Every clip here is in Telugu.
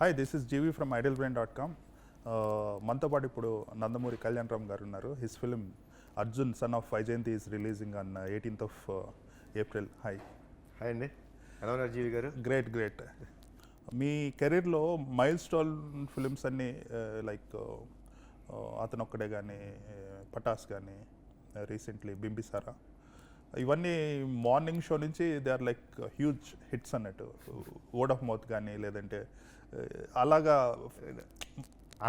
Hi this is Jeevi from idle brain dot com మనతో పాటు ఇప్పుడు నందమూరి కళ్యాణ్ రామ్ గారు ఉన్నారు. His film Arjun son of Vyjayanthi is releasing on eighteenth of April hi hi అండి. ఎలా ఉన్నారు జీవి గారు? గ్రేట్ గ్రేట్ మీ కెరీర్లో మైల్ స్టోన్ ఫిలిమ్స్ అన్నీ లైక్ అతను ఒక్కడే కానీ పటాస్ కానీ రీసెంట్లీ బింబిసారా ఇవన్నీ మార్నింగ్ షో నుంచి they are like huge hits అన్నట్టు. వర్డ్ ఆఫ్ మౌత్ కానీ లేదంటే అలాగా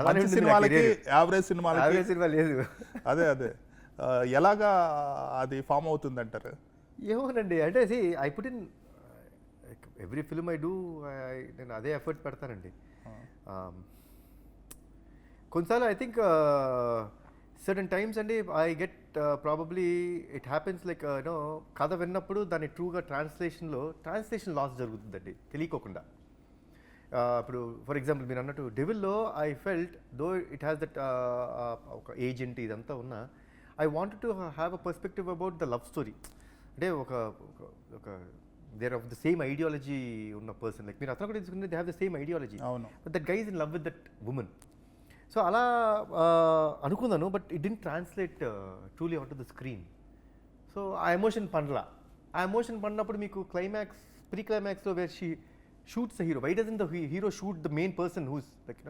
మంచి సినిమాలకి. యావరేజ్ సినిమాలకి సినిమా లేదు. అదే అదే. ఎలాగా అది ఫామ్ అవుతుంది అంటారు ఏమోనండి. అంటే see I put in every film I do నేను అదే ఎఫర్ట్ పెడతానండి. కొన్నిసార్లు ఐ థింక్ సర్టన్ టైమ్స్ అండి I get probably it happens like you know కథ విన్నప్పుడు దాన్ని ట్రూగా ట్రాన్స్లేషన్లో ట్రాన్స్లేషన్ లాస్ జరుగుతుందండి. తెలియకోకుండా. ఇప్పుడు ఫర్ ఎగ్జాంపుల్ మీరు అన్నట్టు డెవిల్లో I felt though it has that ఒక ఏజెంట్ ఇదంతా ఉన్నా I wanted to have a perspective about the love story అంటే ఒక ఒక- there of the same ideology ఉన్న పర్సన్ లైక్ మీరు అతను కూడా తీసుకుంటే they have the same ideology అవును. But that guy's in love with that woman so అలా అనుకున్నాను but it didn't translate truly on to the screen so ఆ ఎమోషన్ పండ్ల. ఆ ఎమోషన్ పడినప్పుడు మీకు క్లైమాక్స్ ప్రీ క్లైమాక్స్లో where she shoots the hero why doesn't the hero shoot the main person who's like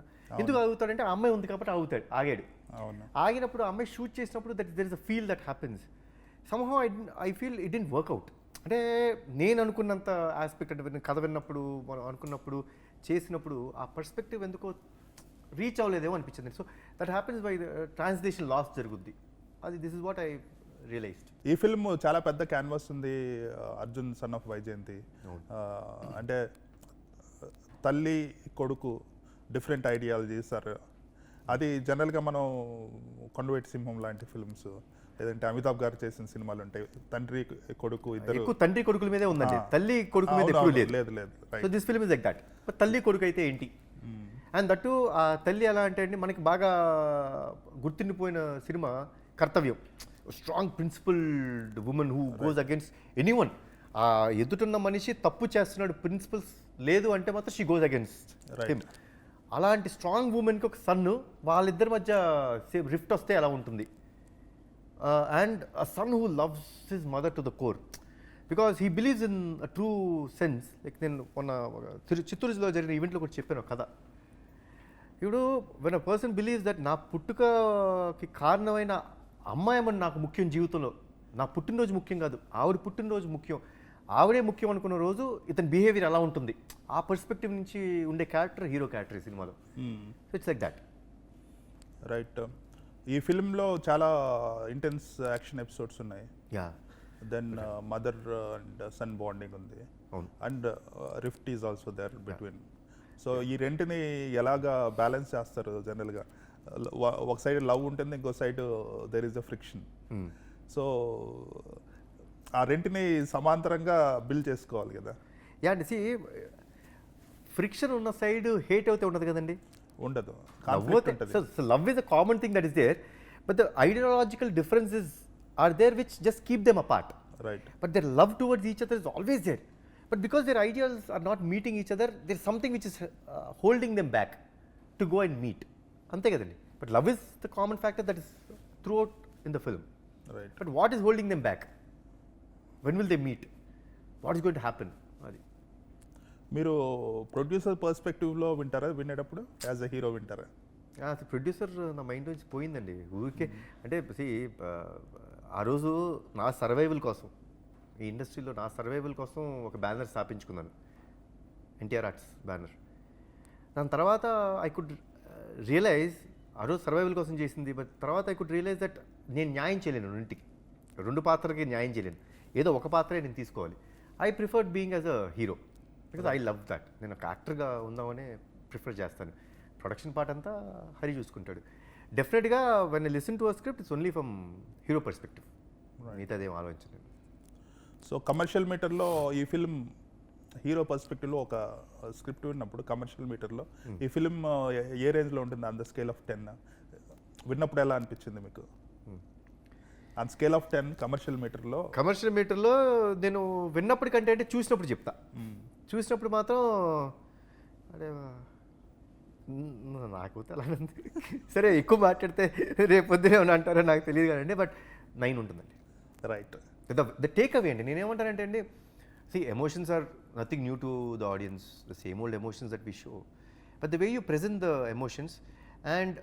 ఎందుకు ఆగుతాడంటే ఆ అమ్మాయి ఉంది కాబట్టి ఆగుతాడు ఆగాడు. ఆగినప్పుడు ఆ అమ్మాయి షూట్ చేసినప్పుడు that there is a feel that happens somehow I I feel it didn't work out అంటే నేను అనుకున్నంత ఆస్పెక్ట్ అంటే కథ విన్నప్పుడు మనం అనుకున్నప్పుడు చేసినప్పుడు ఆ పర్స్పెక్టివ్ ఎందుకో రీచ్ అవ్వలేదేమో అనిపించింది. So that happens by translation loss జరుగుద్ది. అది this is what I realized ఈ ఫిల్మ్ చాలా పెద్ద క్యాన్వాస్ ఉంది అర్జున్ సన్ ఆఫ్ వైజయంతి అంటే తల్లి కొడుకు డిఫరెంట్ ఐడియాలజీ సార్. అది జనరల్గా మనం కొండవేటి సింహం లాంటి ఫిల్మ్స్ లేదంటే అమితాబ్ గారు చేసిన సినిమాలు ఉంటాయి. తండ్రి కొడుకు ఇద్దరు ఎక్కువ తండ్రి కొడుకుల మీదే ఉందండి. తల్లి కొడుకు మీద లేదు. లేదు లేదు. So this film is like that తల్లి కొడుకు అయితే ఏంటి? అండ్ దట్టు ఆ తల్లి ఎలా అంటే అండి మనకి బాగా గుర్తుండిపోయిన సినిమా కర్తవ్యం. Strong principled woman who goes against anyone ఆ ఎదుటున్న మనిషి తప్పు చేస్తున్నాడు ప్రిన్సిపల్స్ లేదు అంటే మాత్రం షీ గోస్ అగేన్స్ట్. హిమ్ అలాంటి స్ట్రాంగ్ ఉమెన్కి ఒక సన్ను వాళ్ళిద్దరి మధ్య సేమ్ రిఫ్ట్ వస్తే ఎలా ఉంటుంది? And a son who loves his mother to the core because he believes in a true sense like నేను మొన్న ఒక తిరు చిత్తూరులో జరిగిన ఈవెంట్లో కూడా చెప్పాను కథ. ఇప్పుడు when a person believes that నా పుట్టుకకి కారణమైన అమ్మాయమని నాకు ముఖ్యం జీవితంలో నా పుట్టినరోజు ముఖ్యం కాదు ఆవిడ పుట్టినరోజు ముఖ్యం. ఆవిడే ముఖ్యం అనుకున్న రోజు ఇతని బిహేవియర్ ఎలా ఉంటుంది. ఆ పర్స్పెక్టివ్ నుంచి ఉండే క్యారెక్టర్ హీరో క్యారెక్టర్ ఈ సినిమాలో. So it's like that right ఈ ఫిల్మ్లో చాలా ఇంటెన్స్ యాక్షన్ ఎపిసోడ్స్ ఉన్నాయి. Yeah then mother and son bonding ఉంది. And rift is also there between so ఈ రెంటిని ఎలాగా బ్యాలెన్స్ చేస్తారు జనరల్గా ఒక సైడ్ లవ్ ఉంటుంది ఇంకో side there is a friction. So ఆ రెంటిని సమాంతరంగా బిల్ చేసుకోవాలి కదా. యా అండి సి ఫ్రిక్షన్ ఉన్న సైడ్ హేట్ అయితే ఉండదు కదండి. ఉండదు. Love love is a common thing that is there but the ideological differences are there which just keep them apart right their love towards each other is always there. But because their ideals are not meeting each other, there's something which is uh, holding them back to go and meet. అంతే కదండి. But love is the common factor that is throughout in the film right but what is holding them back when will they meet what is going to happen అది. మీరు ప్రొడ్యూసర్ పర్స్పెక్టివ్లో వింటారా? వినేటప్పుడు యాజ్ అ హీరో వింటారా? ప్రొడ్యూసర్ నా మైండ్ నుంచి పోయిందండి. ఊరికే అంటే ఆ రోజు నా సర్వైవల్ కోసం ఈ ఇండస్ట్రీలో నా సర్వైవల్ కోసం ఒక బ్యానర్ స్థాపించుకున్నాను. NTR arts banner. దాని తర్వాత ఐ కుడ్ రియలైజ్ ఆ రోజు సర్వైవల్ కోసం చేసింది బట్ తర్వాత ఐ కుడ్ రియలైజ్ దట్ నేను న్యాయం చేయలేను రెండింటికి. రెండు పాత్రలకి న్యాయం చేయలేను. ఏదో ఒక పాత్రే నేను తీసుకోవాలి. I preferred being as a hero because I love that నేను ఒక యాక్టర్గా ఉందామనే ప్రిఫర్ చేస్తాను. ప్రొడక్షన్ పార్ట్ అంతా హరి చూసుకుంటాడు. డెఫినెట్గా when I listen to a script it's only from hero perspective మిగతా అదేం ఆలోచించలేదు సో కమర్షియల్ మీటర్లో ఈ ఫిల్మ్ హీరో పర్స్పెక్టివ్లో ఒక స్క్రిప్ట్ విన్నప్పుడు కమర్షియల్ మీటర్లో ఈ ఫిల్మ్ ఏ రేంజ్లో ఉంటుంది? On the scale of ten విన్నప్పుడు ఎలా అనిపించింది మీకు? On scale of ten commercial మీటర్లో commercial మీటర్లో నేను విన్నప్పటికంటే అంటే చూసినప్పుడు చెప్తా. చూసినప్పుడు మాత్రం అదే నాకు ఉంది సరే ఎక్కువ మాట్లాడితే రేపు పొద్దునే అంటారో నాకు తెలియదు కానీ బట్ నైన్ ఉంటుందండి. Right the the take away అండి నేనేమంటానంటే అండి see emotions are nothing new to the audience the same old emotions that we show but the way you present the emotions and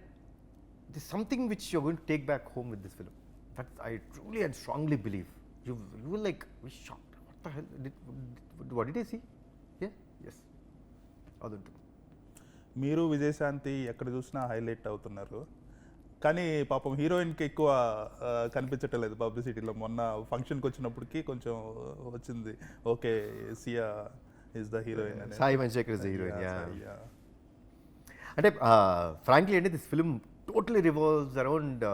the something which you going to take back home with this film that I truly and strongly believe you you will like we shock what the hell what did I see yes అది ఉంటుంది మీరు విజయశాంతి ఎక్కడ చూసినా హైలైట్ అవుతున్నారు. కానీ పాపం హీరోయిన్కి ఎక్కువ కనిపించట్లేదు పబ్లిసిటీలో. మొన్న ఫంక్షన్కి వచ్చినప్పటికి కొంచెం వచ్చింది. Okay Siya is the heroine Sai Manjrekar is the heroine. అంటే ఫ్రాంక్లీ అంటే this film totally revolves around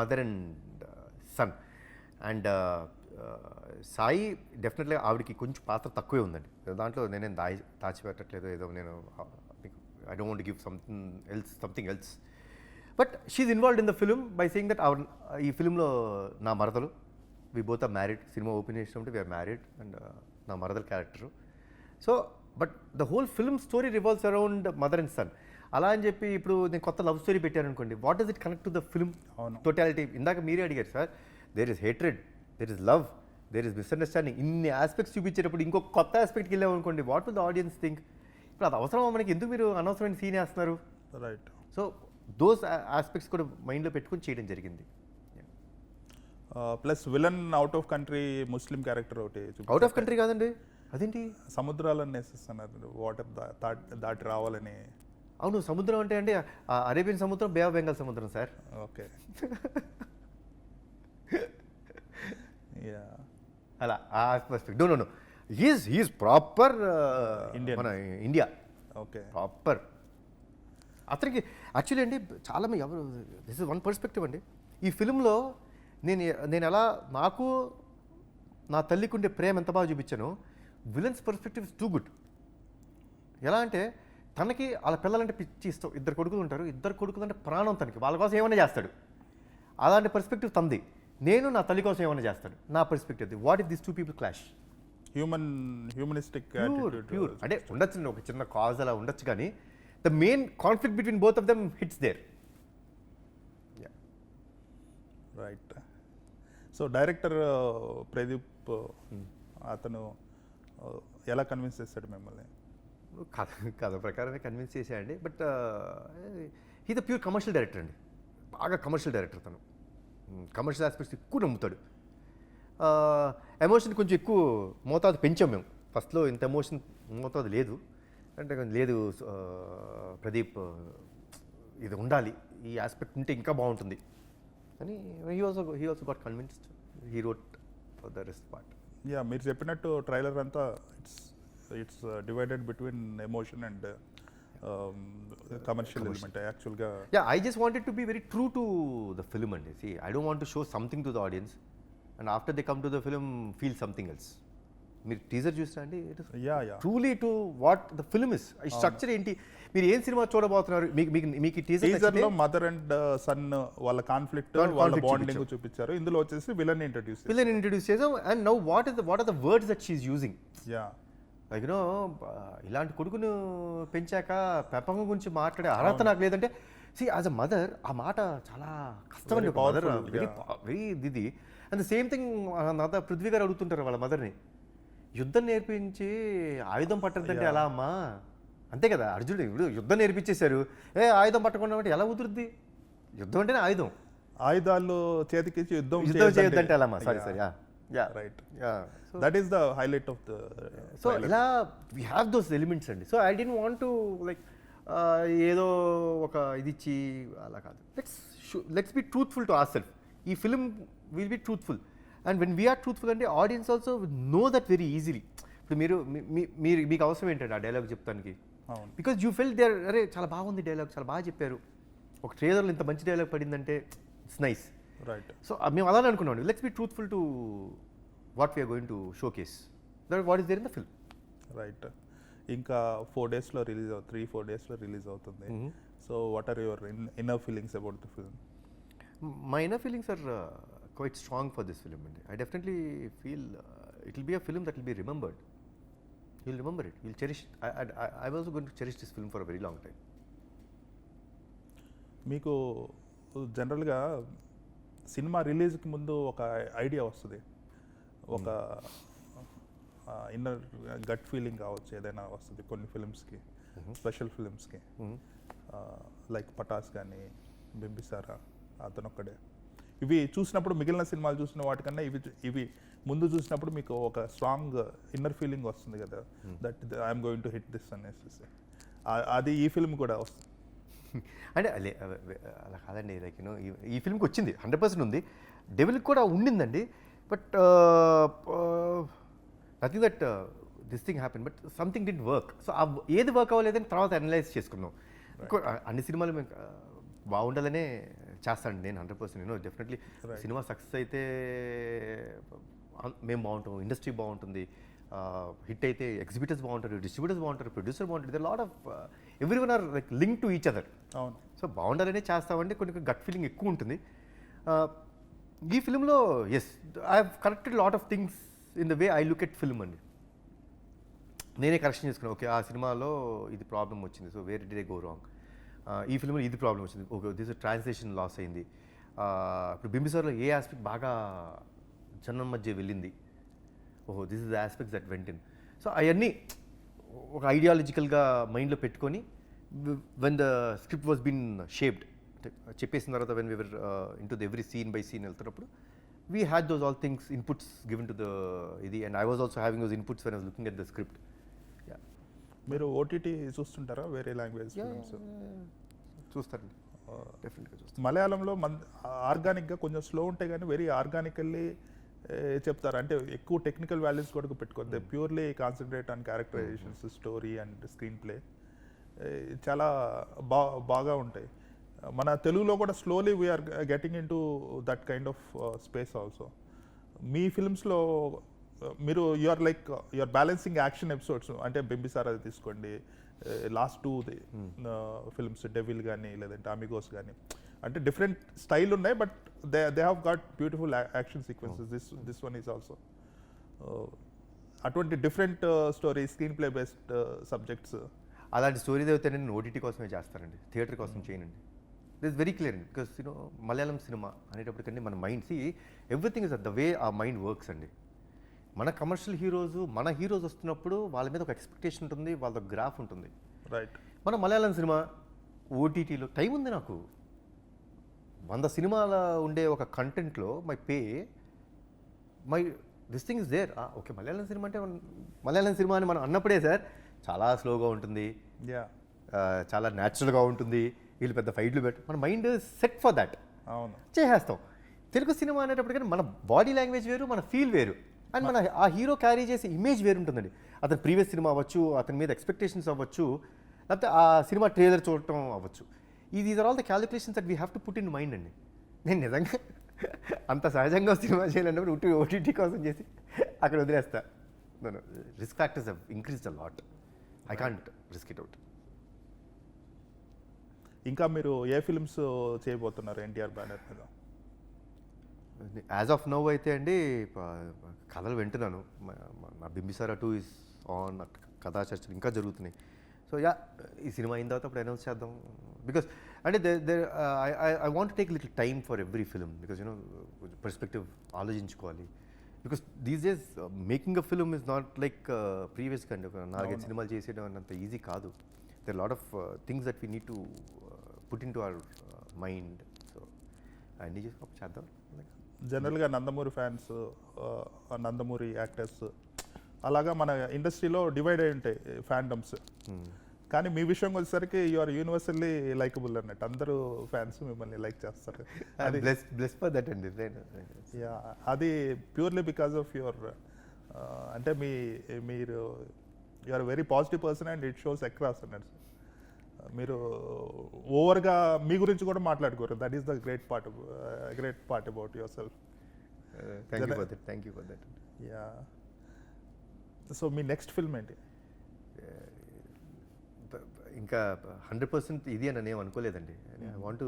mother and son. And Sai definitely ఆవిడకి కొంచెం పాత్ర తక్కువే ఉందండి. దాంట్లో నేనేం దాచి దాచిపెట్టట్లేదు ఏదో నేను I don't give something else something else. But she's involved in the film by saying that ఆవిడ ఈ ఫిలింలో నా మరదలు వి బోత్ ఆర్ మ్యారీడ్ సినిమా ఓపెన్ చేసినప్పుడు వీఆర్ మ్యారీడ్ అండ్ నా మరదల్ character. So but the whole film story revolves around mother and son. అలా అని చెప్పి ఇప్పుడు నేను కొత్త లవ్ స్టోరీ పెట్టాను అనుకోండి what does it connect to the film. Totality? ఇందాక మీరే అడిగారు sir there is hatred there is love there is misunderstanding ఇన్ని ఆస్పెక్ట్స్ చూపించేటప్పుడు ఇంకో కొత్త ఆస్పెక్ట్కి వెళ్ళాం అనుకోండి what will the audience think ఇప్పుడు అది అవసరమా మనకి? ఎందుకు మీరు అనవసరమైన సీన్ వేస్తున్నారు? రైట్ సో దోస్ ఆస్పెక్ట్స్ కూడా మైండ్లో పెట్టుకొని చేయడం జరిగింది. Plus villain out of country Muslim character ఒకటి. అవుట్ ఆఫ్ కంట్రీ కాదండి. అదేంటి? సముద్రాలను నేసిస్తున్నారు. వాటర్ దాటి రావాలని. అవును సముద్రం అంటే అంటే అరేబియన్ సముద్రం బే ఆఫ్ బెంగాల్ సముద్రం సార్. ఓకే అలా ఆ perspective no no no he's he's proper Indian. మన ఇండియా ఓకే ప్రాపర్ అతనికి యాక్చువల్లీ అండి చాలా మంది ఎవరు దిస్ ఇస్ వన్ పర్స్పెక్టివ్ అండి. ఈ ఫిలింలో నేను నేను ఎలా నాకు నా తల్లికి ఉండే ప్రేమ ఎంత బాగా చూపించానో villain's perspective is too good ఎలా అంటే తనకి వాళ్ళ పిల్లలంటే పిచ్చి ఇష్టం. ఇద్దరు కొడుకులు ఉంటారు. ఇద్దరు కొడుకులు అంటే ప్రాణం తనకి. వాళ్ళ కోసం ఏమైనా చేస్తాడు. అలాంటి పర్స్పెక్టివ్ తంది నేను నా తల్లి కోసం ఏమైనా చేస్తాడు నా perspective what is this two people clash human humanistic pure pure అంటే ఉండొచ్చు ఒక చిన్న కాజ్ అలా ఉండొచ్చు కానీ the main conflict between both of them hits there right so director Pradeep అతను uh, ఎలా కన్విన్స్ చేస్తాడు మిమ్మల్ని? కథ కథ ప్రకారమే కన్విన్స్ చేసేయండి but he the pure commercial director అండి. బాగా కమర్షియల్ డైరెక్టర్ తను. కమర్షియల్ ఆస్పెక్ట్స్ ఎక్కువ నమ్ముతాడు. ఎమోషన్ కొంచెం ఎక్కువ మోతాదు పెంచాం మేము. ఫస్ట్లో ఇంత ఎమోషన్ మోతాదు లేదు. అంటే లేదు ప్రదీప్ ఇది ఉండాలి. ఈ ఆస్పెక్ట్ ఉంటే ఇంకా బాగుంటుంది. అని he also he also got convinced he wrote for the rest part yeah మీరు చెప్పినట్టు ట్రైలర్ అంతా it's it's divided between emotion and commercial element యాక్చువల్గా Yeah, I just wanted to be very true to the film and see, I don't want to show something to the audience and after they come to the film feel something else. మీరు టీజర్ చూసినా అండి? Yeah yeah truly to what the film is ఈ స్ట్రక్చర్ ఏంటి? మీరు ఏం సినిమా చూడబోతున్నారు? మీకు మీకు మీకు టీజర్లో మదర్ అండ్ సన్ వాళ్ళ కాన్ఫ్లిక్ట్ వాళ్ళ బాండింగ్ చూపించారు. ఇందులో వచ్చేసి విలన్ ఇంట్రడ్యూస్ విలన్ ఇంట్రడ్యూస్ చేసాం and now what is what are the words that she's using yeah like no ఇలాంటి కొడుకును పెంచాక పెంపకం గురించి మాట్లాడే అర్హత నాకు లేదంటే సి యాజ్ అ మదర్ ఆ మాట చాలా కష్టమండి మదర్ powerful, వెరీ. వెరీ ఇది. అండ్ సేమ్ థింగ్ నాతో పృథ్వీ గారు అడుగుతుంటారు వాళ్ళ మదర్ని యుద్ధం నేర్పించి ఆయుధం పట్టదంటే ఎలా అమ్మా? అంతే కదా అర్జునుడు ఇప్పుడు యుద్ధం నేర్పించేశారు. ఏ ఆయుధం పట్టకుండా అంటే ఎలా కుదురుద్ది యుద్ధం అంటేనే ఆయుధం. ఆయుధాలు చేతికిచ్చి యుద్ధం యుద్ధం చేయొద్దంటే. ఎలా అమ్మా? Sorry sorry yeah yeah right yeah that is the highlight of the so ఇలా వీ హ్యావ్ దోస్ ఎలిమెంట్స్ అండి. So I don't want to like ఏదో ఒక ఇది ఇచ్చి అలా కాదు. Let's let's be truthful to our self ఈ film will be truthful and when we are truthful అంటే audience also know that very easily ఇప్పుడు మీరు మీరు మీకు అవసరం ఏంటండి ఆ డైలాగ్ చెప్తానికి? బికాజ్ యూ ఫెల్ దేర్ అరే చాలా బాగుంది డైలాగ్ చాలా బాగా చెప్పారు. ఒక ట్రేలర్లో ఇంత మంచి డైలాగ్ పడిందంటే ఇట్స్ నైస్ రైట్ సో మేము అలానే అనుకున్నాం let's be truthful to what we are going to showcase what is there in the film right ఇంకా ఫోర్ డేస్లో రిలీజ్ అవుతుంది. త్రీ ఫోర్ డేస్లో రిలీజ్ అవుతుంది so what are your in feelings about the film my inner feelings are quite strong for this film అండి I definitely feel it will be a film that will be remembered you'll remember it will cherish I was gone to cherish this film for very long time మీకు జనరల్గా సినిమా రిలీజ్కి ముందు ఒక ఐడియా వస్తుంది. ఒక ఇన్నర్ గట్ ఫీలింగ్ కావచ్చు ఏదైనా వస్తుంది కొన్ని ఫిల్మ్స్కి స్పెషల్ ఫిల్మ్స్కి లైక్ పటాస్ కానీ బింబిసారా అతను ఒక్కడే ఇవి చూసినప్పుడు మిగిలిన సినిమాలు చూసిన వాటికన్నా ఇవి ఇవి ముందు చూసినప్పుడు మీకు ఒక స్ట్రాంగ్ ఇన్నర్ ఫీలింగ్ వస్తుంది కదా. That I'm going to hit this అనేసి అది ఈ ఫిల్మ్ కూడా వస్తుంది. అంటే అలా కాదండి లైక్ యూనో ఈ ఫిల్మ్కి వచ్చింది హండ్రెడ్ పర్సెంట్ ఉంది. డెవిల్కి కూడా ఉండిందండి but nothing that this thing happen but something didn't work so ఏది వర్క్ అవ్వలేదని తర్వాత అనలైజ్ చేసుకున్నాం. ఆ, అన్ని సినిమాలు మేము ఆ, బాగుండాలనే చేస్తాను నేను హండ్రెడ్ పర్సెంట్. నేను డెఫినెట్లీ. సినిమా సక్సెస్ అయితే ఆ, మేము బాగుంటాం ఇండస్ట్రీ బాగుంటుంది హిట్ అయితే ఎగ్జిబిటర్స్ బాగుంటారు డిస్ట్రిబ్యూటర్స్ బాగుంటారు ప్రొడ్యూసర్ బాగుంటారు. Lot of every one are like link to each other అవును. సో బాగుండాలనే చేస్తామంటే కొన్ని గట్ ఫీలింగ్ ఎక్కువ ఉంటుంది. ఆ, ఈ ఫిల్మ్లో yes I have corrected lot of things in the way I look at film అండి. నేనే కరెక్షన్ చేసుకున్నాను ఓకే ఆ సినిమాలో ఇది ప్రాబ్లం వచ్చింది. So where they go wrong ఈ ఫిల్మ్లో ఇది ప్రాబ్లం వచ్చింది. ఓకే దిస్ ట్రాన్స్లేషన్ లాస్ అయింది. ఇప్పుడు బింబిసార్లో ఏ ఆస్పెక్ట్ బాగా జనం మధ్య వెళ్ళింది? ఓహో this is the aspects that went so అవన్నీ ఒక ఐడియాలజికల్గా మైండ్లో పెట్టుకొని when the script was been shaped చెప్పేసిన తర్వాత when we were into the every scene by scene వెళ్తున్నప్పుడు we had those all things inputs given to the ఇది and I was also having those inputs when was looking at the script మీరు ఓటీటీ చూస్తుంటారా? వేరే లాంగ్వేజ్ ఫిల్మ్స్ చూస్తారండి డెఫినెట్గా చూస్తాను. మలయాళంలో మన ఆర్గానిక్గా కొంచెం స్లో ఉంటాయి కానీ వెరీ ఆర్గానికల్లీ చెప్తారు. అంటే ఎక్కువ టెక్నికల్ వాల్యూస్ కూడా పెట్టుకోవద్దు. Purely concentrate on characterisations story and screenplay చాలా బా బాగా ఉంటాయి. మన తెలుగులో కూడా slowly we are getting into that kind of space also మీ ఫిల్మ్స్లో మీరు you're like you're balancing action episodes అంటే బింబిసార్ అది తీసుకోండి లాస్ట్ టూ ఫిల్మ్స్ డెవిల్ కానీ లేదంటే అమిగోస్ కానీ అంటే డిఫరెంట్ స్టైల్ ఉన్నాయి but they they have got beautiful action sequences this this one is also అటువంటి different story screen play based subjects అలాంటి స్టోరీస్ అయితే నేను ఓటీటీ కోసమే చేస్తానండి. థియేటర్ కోసం చేయనండి. దిస్ వెరీ క్లియర్ అండి బికాస్ యూనో మలయాళం సినిమా అనేటప్పటికండి మన mind see everything is the way ఆ మైండ్ వర్క్స్ అండి. మన కమర్షియల్ హీరోస్ మన హీరోస్ వస్తున్నప్పుడు వాళ్ళ మీద ఒక ఎక్స్పెక్టేషన్ ఉంటుంది వాళ్ళ గ్రాఫ్ ఉంటుంది. రైట్ మన మలయాళం సినిమా ఓటీటీలో టైం ఉంది నాకు. వంద సినిమాల ఉండే ఒక కంటెంట్లో my pay my this thing is there okay Malayalam cinema అంటే మలయాళం సినిమా అని మనం అన్నప్పుడే సార్ చాలా స్లోగా ఉంటుంది. ఆ, చాలా న్యాచురల్గా ఉంటుంది. వీళ్ళు పెద్ద ఫైట్లు పెట్టి మన మైండ్ సెట్ ఫర్ దాట్. అవును. చేసేస్తాం. తెలుగు సినిమా అనేటప్పటికీ మన బాడీ లాంగ్వేజ్ వేరు మన ఫీల్ వేరు. అండ్ మన ఆ హీరో క్యారీ చేసే ఇమేజ్ వేరు ఉంటుందండి అతని ప్రీవియస్ సినిమా అవ్వచ్చు అతని మీద ఎక్స్పెక్టేషన్స్ అవ్వచ్చు లేకపోతే ఆ సినిమా ట్రైలర్ చూడటం అవ్వచ్చు. ఇది are all the calculations that we have to put in mind అండి. నేను నిజంగా అంత సహజంగా సినిమా చేయాలన్నప్పుడు ఉట్టి ఓటీటీ కోసం చేసి అక్కడ వదిలేస్తా. Risk factors have increase the lot I can't risk it out ఇంకా మీరు ఏ ఫిల్మ్స్ చేయబోతున్నారు ఎన్టీఆర్ బ్యానర్ మీద? యాజ్ ఆఫ్ నవ్ అయితే అండి కథలు వింటున్నాను. నా బింబిసారా టూ ఇస్ ఆన్ కథా చర్చలు ఇంకా జరుగుతున్నాయి. సో యా ఈ సినిమా అయిన తర్వాత అప్పుడు అనౌన్స్ చేద్దాం. బికాస్ అంటే I want take little time for every film because you know perspective ఆలోచించుకోవాలి. Because these days making a film is not like previous కండి ఒక నాలుగైదు సినిమాలు చేసేయడం అంత ఈజీ కాదు. There lot of things that we need to put into our mind. So అన్నీ చేసుకో చేద్దాం. జనరల్గా నందమూరి ఫ్యాన్స్ నందమూరి యాక్టర్స్ అలాగా మన ఇండస్ట్రీలో డివైడ్ అయి ఉంటాయి ఫ్యాండమ్స్. కానీ మీ విషయం వచ్చేసరికి యు ఆర్ యూనివర్సల్లీ లైకబుల్ అన్నట్టు. అందరూ ఫ్యాన్స్ మిమ్మల్ని లైక్ చేస్తారు. అది బ్లెస్ ఫర్ దట్ అండి. యా అది ప్యూర్లీ బికాస్ ఆఫ్ యువర్ అంటే మీ మీరు you are very positive person and it shows across అన్నట్టు. మీరు ఓవర్గా మీ గురించి కూడా మాట్లాడుకోరు. That is the great part great part about your self thank you for that thank you for that yeah so me next film ఏంటి? ఇంకా హండ్రెడ్ పర్సెంట్ ఇది అని నేను అనుకోలేదండి. I want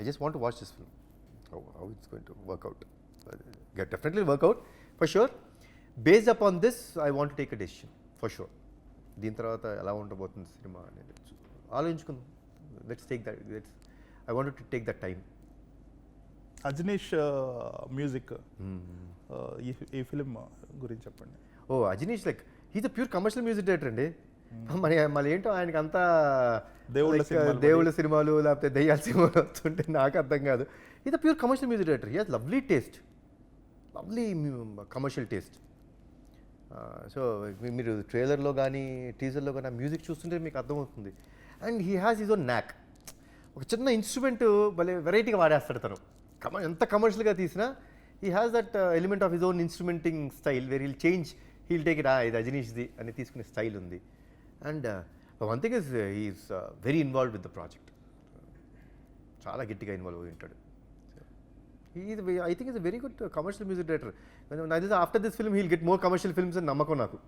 I just want watch this film how it's going to work out definitely work out for sure based upon this I want take a decision for sure దీని తర్వాత ఎలా ఉండబోతుంది సినిమా అనేది ఆలోచించుకుందాం. Let's take that let's I want to take that time Ajaneesh music ఈ ఈ ఫిలిం గురించి చెప్పండి. ఓ Ajaneesh like a pure commercial music director అండి. మరి మళ్ళీ ఏంటో ఆయనకి అంతా దేవుళ్ళ దేవుళ్ళ సినిమాలు లేకపోతే దెయ్యాల సినిమాలు వస్తుంటే నాకు అర్థం కాదు. ఇది pure commercial music director he has lovely taste lovely commercial taste so మీరు ట్రైలర్లో కానీ టీజర్లో కానీ మ్యూజిక్ చూస్తుంటే మీకు అర్థమవుతుంది. And he has his own knack. ఒక చిన్న ఇన్స్ట్రుమెంట్ భలే వెరైటీగా వాడేస్తాడు తను. కమ ఎంత కమర్షియల్గా తీసినా he has that element of his own instrumenting style where he'll change he'll take it ఇది అజనీష్ది అని తీసుకునే స్టైల్ ఉంది. And one thing is he's very involve with the project చాలా గట్టిగా ఇన్వాల్వ్ అయి ఉంటాడు. ఈ I think is very good commercial music director after this film he'll get more commercial films అని నమ్మకం నాకు.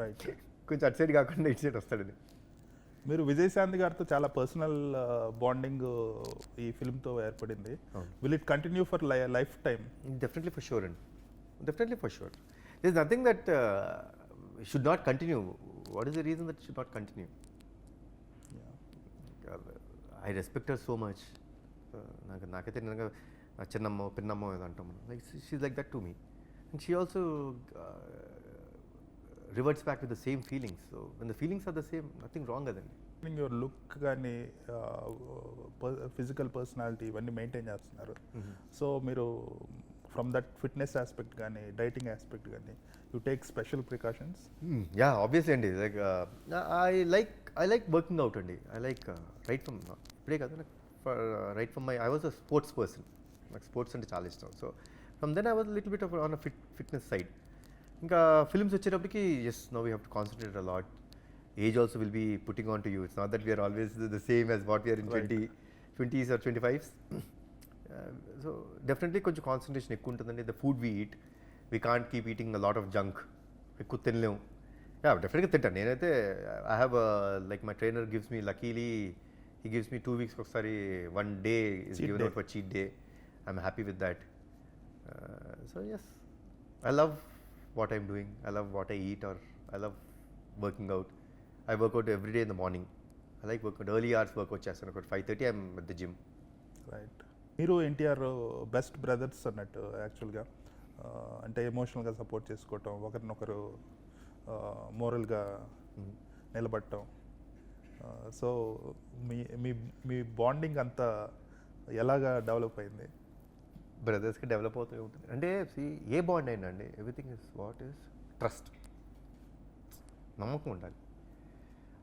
రైట్ కొంచెం అటు సైడ్ కాకుండా ఇటు సైడ్ వస్తాడని. మీరు విజయశాంతి గారితో చాలా పర్సనల్ బాండింగ్ ఈ ఫిల్మ్తో ఏర్పడింది. Will it continue for life time definitely for sure అండి. Definitely for sure this nothing that should not continue what is the reason that should not continue I respect so much Uh, నాకు నాకైతే నిజంగా నా చిన్నమ్మో పిన్నమ్మో ఏదో అంటాం like she's like that to me and she also reverts back with the same feelings so when the feelings are the same nothing wrong కదండి యువర్ లుక్ కానీ ఫిజికల్ పర్సనాలిటీ ఇవన్నీ మెయింటైన్ చేస్తున్నారు. సో మీరు ఫ్రమ్ దట్ ఫిట్నెస్ ఆస్పెక్ట్ కానీ డైటింగ్ ఆస్పెక్ట్ కానీ you take special precautions yeah obviously అండి. Like I like I like working out అండి. ఐ లైక్ రైట్ ఫ్రమ్ ఇప్పుడే కాదు నాకు right from my I was a sports person నాకు స్పోర్ట్స్ అంటే చాలా ఇష్టం. So from then I was little bit of on fit fitness side ఇంకా ఫిల్మ్స్ వచ్చేటప్పటికి yes no we have to concentrate a lot age also will be putting on to you it's not that we are always the same as what we are in. Twenty twenties or twenty fives so definitely కొంచెం కాన్సన్ట్రేషన్ ఎక్కువ ఉంటుందండి. The food we eat we can't keep eating a lot of junk ఎక్కువ తినలేము యా డెఫినెట్గా తింటాను. నేనైతే I have like my trainer gives me luckily he gives me two weeks ఒకసారి one day is given. Out for cheat day I'm happy with that so yes I love what I'm doing I love what I eat or I love working out I work out every day in the morning I like work out early hours work out చేస్తాను. ఒక five thirty I'm with the gym right మీరు ఎన్టీఆర్ బెస్ట్ బ్రదర్స్ అన్నట్టు యాక్చువల్గా అంటే ఎమోషనల్గా సపోర్ట్ చేసుకోవటం ఒకరినొకరు మోరల్గా నిలబడటం సో మీ మీ మీ బాండింగ్ అంతా ఎలాగా డెవలప్ అయింది? బ్రదర్స్కి డెవలప్ అవుతూ ఉంటుంది. అంటే ఏ బాండ్ అయినా అండి everything is what is trust. నమ్మకం ఉండాలి.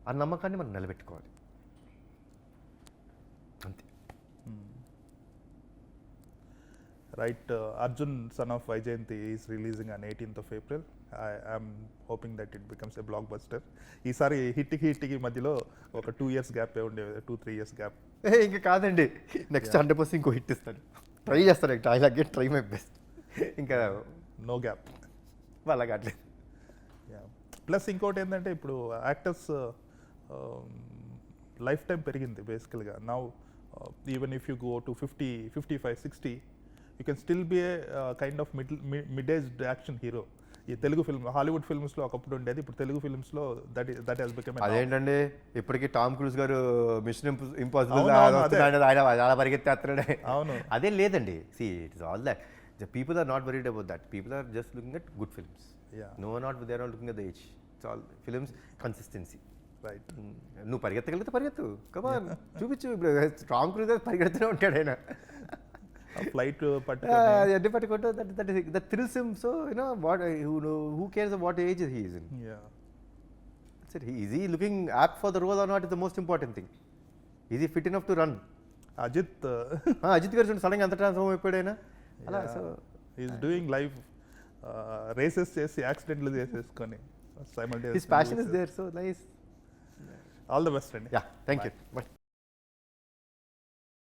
ఆ నమ్మకాన్ని మనం నిలబెట్టుకోవాలి. అంతే. Right Arjun son of Vyjayanthi is releasing on eighteenth of April I'm hoping that it becomes a blockbuster ఈసారి హిట్కి హిట్కి మధ్యలో ఒక టూ ఇయర్స్ గ్యాప్ ఉండేది టూ త్రీ ఇయర్స్ గ్యాప్ ఇంకా కాదండి. నెక్స్ట్ హండ్రెడ్ పర్సెంట్ ఇంకో హిట్ ఇస్తాడు. ట్రై చేస్తాడు I like get try my best. ఇంకా నో గ్యాప్. వాళ్ళకి అట్లేదు ప్లస్ ఇంకోటి ఏంటంటే ఇప్పుడు యాక్టర్స్ లైఫ్ టైం పెరిగింది బేసికల్గా. Now even if you go to fifty fifty five sixty you can still be a kind of mid mid aged action hero ఈ తెలుగు ఫిల్మ్ హాలీవుడ్ ఫిల్మ్స్లో ఒకప్పుడు ఉండేది. ఇప్పుడు తెలుగు ఫిల్మ్స్లో దట్ దట్ హెస్ బికమ్ అదేంటంటే ఇప్పటికీ Tom Cruise garu Mission Impossible. ఆయన చాలా పరిగెత్తేస్తున్నాడు. అవును. అదే లేదండి. See it is all that the people are not worried about that people are just looking at good films. No not they are looking at the age it's all films consistency right నువ్వు పరిగెత్తగలిగితే పరిగెత్తు. కమాన్ చూపించు. ఇప్పుడు టామ్ క్రూజ్ గారు పరిగెడుతూనే ఉంటాడు ఆయన. ఫ్లైట్ పట్టుకొని. ఎన్ని పట్టుకుంటూ that that that thrills him so you know what who cares what age he is in. He, is he looking apt for the role or not is the most important thing. Is he fit enough to run? Ajith Ajith గారు చూడండి సడన్గా అంత ట్రాన్స్ఫార్మ్ అయిపోయాడైనా? అలా so is doing live races చేసి యాక్సిడెంట్లు చేసేసుకొని his passion is there so nice all the best అండి యా థ్యాంక్ యూ బై